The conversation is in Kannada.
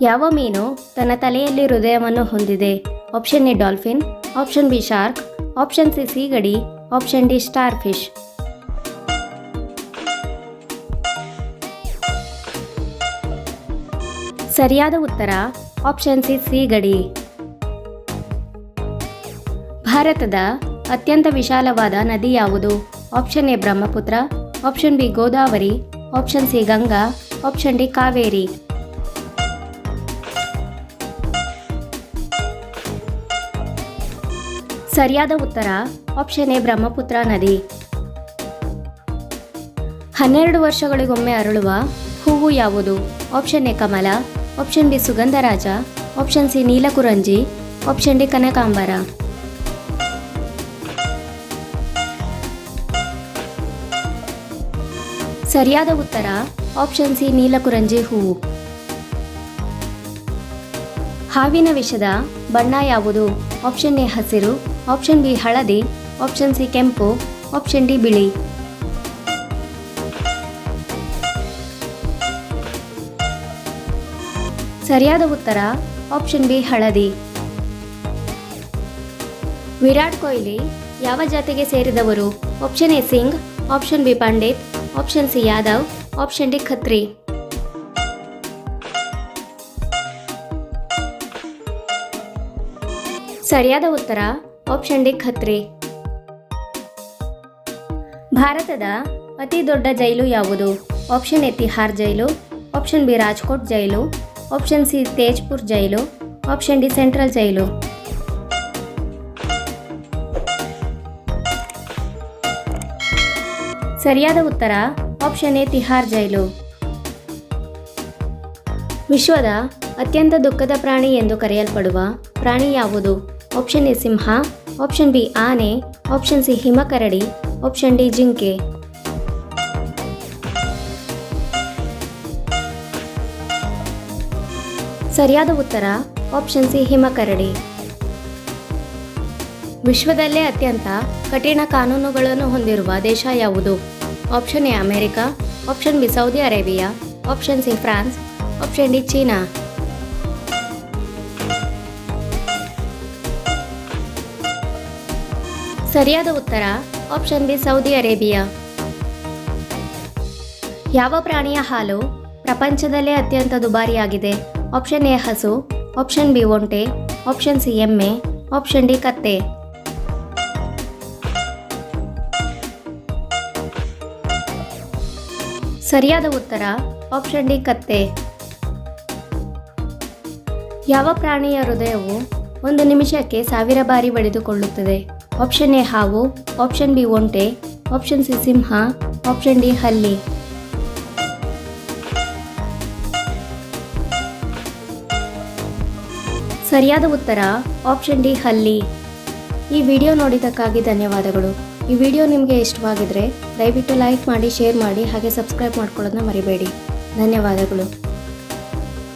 ಯಾವ ಮೀನು ತನ್ನ ತಲೆಯಲ್ಲಿ ಹೃದಯವನ್ನು ಹೊಂದಿದೆ? Option A dolphin, option B shark, option C ಸೀಗಡಿ, ಆಪ್ಷನ್ ಡಿ ಸ್ಟಾರ್ ಫಿಶ್ ಸರಿಯಾದ ಉತ್ತರ, ಆಪ್ಷನ್ ಸಿ ಸೀಗಡಿ. ಭಾರತದ ಅತ್ಯಂತ ವಿಶಾಲವಾದ ನದಿ ಯಾವುದು? Option A Brahmaputra, option B Godavari, option C Ganga, option D Kaveri. ಸರಿಯಾದ ಉತ್ತರ ಆಪ್ಷನ್ ಎ ಬ್ರಹ್ಮಪುತ್ರ ನದಿ. ಹನ್ನೆರಡು ವರ್ಷಗಳಿಗೊಮ್ಮೆ ಅರಳುವ ಹೂವು ಯಾವುದು? ಆಪ್ಷನ್ ಎ ಕಮಲ ಆಪ್ಷನ್ ಬಿ ಸುಗಂಧರಾಜ ಆಪ್ಷನ್ ಸಿ ನೀಲಕುರಂಜಿ ಆಪ್ಷನ್ ಡಿ ಕನಕಾಂಬರ. ಸರಿಯಾದ ಉತ್ತರ ಆಪ್ಷನ್ ಸಿ ನೀಲಕುರಂಜಿ ಹೂವು. ಹಾವಿನ ವಿಷದ ಬಣ್ಣ ಯಾವುದು? ಆಪ್ಷನ್ ಎ ಹಸಿರು ಆಪ್ಷನ್ ಬಿ ಹಳದಿ. ಆಪ್ಷನ್ ಸಿ ಕೆಂಪು. ಆಪ್ಷನ್ ಡಿ ಬಿಳಿ. ಸರಿಯಾದ ಉತ್ತರ ಆಪ್ಷನ್ ಬಿ ಹಳದಿ. ವಿರಾಟ್ ಕೊಹ್ಲಿ ಯಾವ ಜಾತಿಗೆ ಸೇರಿದವರು? Option A Singh. Option B Pandit. Option C Yadav. Option D Khatri. ಸರಿಯಾದ ಉತ್ತರ ಆಪ್ಷನ್ ಡಿ ಖತ್ರಿ ಭಾರತದ ಅತಿ ದೊಡ್ಡ ಜೈಲು ಯಾವುದು? Option A Tihar jail. Option B Rajkot jail. Option C Tezpur jail. Option D central jail. ಸರಿಯಾದ ಉತ್ತರ ಆಪ್ಷನ್ ಎ ತಿಹಾರ್ ಜೈಲು. ವಿಶ್ವದ ಅತ್ಯಂತ ದುಃಖದ ಪ್ರಾಣಿ ಎಂದು ಕರೆಯಲ್ಪಡುವ ಪ್ರಾಣಿ ಯಾವುದು? ಆಪ್ಷನ್ ಎ ಸಿಂಹ ಆಪ್ಷನ್ ಬಿ ಆನೆ ಆಪ್ಷನ್ ಸಿ ಹಿಮಕರಡಿ ಆಪ್ಷನ್ ಡಿ ಜಿಂಕೆ ಸರಿಯಾದ ಉತ್ತರ ಆಪ್ಷನ್ ಸಿ ಹಿಮಕರಡಿ ವಿಶ್ವದಲ್ಲೇ ಅತ್ಯಂತ ಕಠಿಣ ಕಾನೂನುಗಳನ್ನು ಹೊಂದಿರುವ ದೇಶ ಯಾವುದು? Option A America option B Saudi Arabia option C France option D China ಸರಿಯಾದ ಉತ್ತರ ಆಪ್ಷನ್ ಬಿ ಸೌದಿ ಅರೇಬಿಯಾ. ಯಾವ ಪ್ರಾಣಿಯ ಹಾಲು ಪ್ರಪಂಚದಲ್ಲೇ ಅತ್ಯಂತ ದುಬಾರಿಯಾಗಿದೆ? ಆಪ್ಷನ್ ಎ, ಹಸು ಆಪ್ಷನ್ ಬಿ, ಒಂಟೆ ಆಪ್ಷನ್ ಸಿ, ಎಮ್ಮೆ ಆಪ್ಷನ್ ಡಿ, ಕತ್ತೆ. ಸರಿಯಾದ ಉತ್ತರ ಆಪ್ಷನ್ ಡಿ, ಕತ್ತೆ. ಯಾವ ಪ್ರಾಣಿಯ ಹೃದಯವು ಒಂದು ನಿಮಿಷಕ್ಕೆ ಸಾವಿರ ಬಾರಿ ಬಡಿದುಕೊಳ್ಳುತ್ತದೆ? ಆಪ್ಷನ್ ಎ ಹಾವು ಆಪ್ಷನ್ ಬಿ ಒಂಟೆ ಆಪ್ಷನ್ ಸಿ ಸಿಂಹ ಆಪ್ಷನ್ ಡಿ ಹಲ್ಲಿ ಸರಿಯಾದ ಉತ್ತರ ಆಪ್ಷನ್ ಡಿ ಹಲ್ಲಿ ಈ ವಿಡಿಯೋ ನೋಡಿದ್ದಕ್ಕಾಗಿ ಧನ್ಯವಾದಗಳು. ಈ ವಿಡಿಯೋ ನಿಮಗೆ ಇಷ್ಟವಾಗಿದ್ರೆ ದಯವಿಟ್ಟು ಲೈಕ್ ಮಾಡಿ ಶೇರ್ ಮಾಡಿ, ಹಾಗೆ ಸಬ್ಸ್ಕ್ರೈಬ್ ಮಾಡ್ಕೊಳ್ಳೋದನ್ನ ಮರಿಬೇಡಿ. ಧನ್ಯವಾದಗಳು.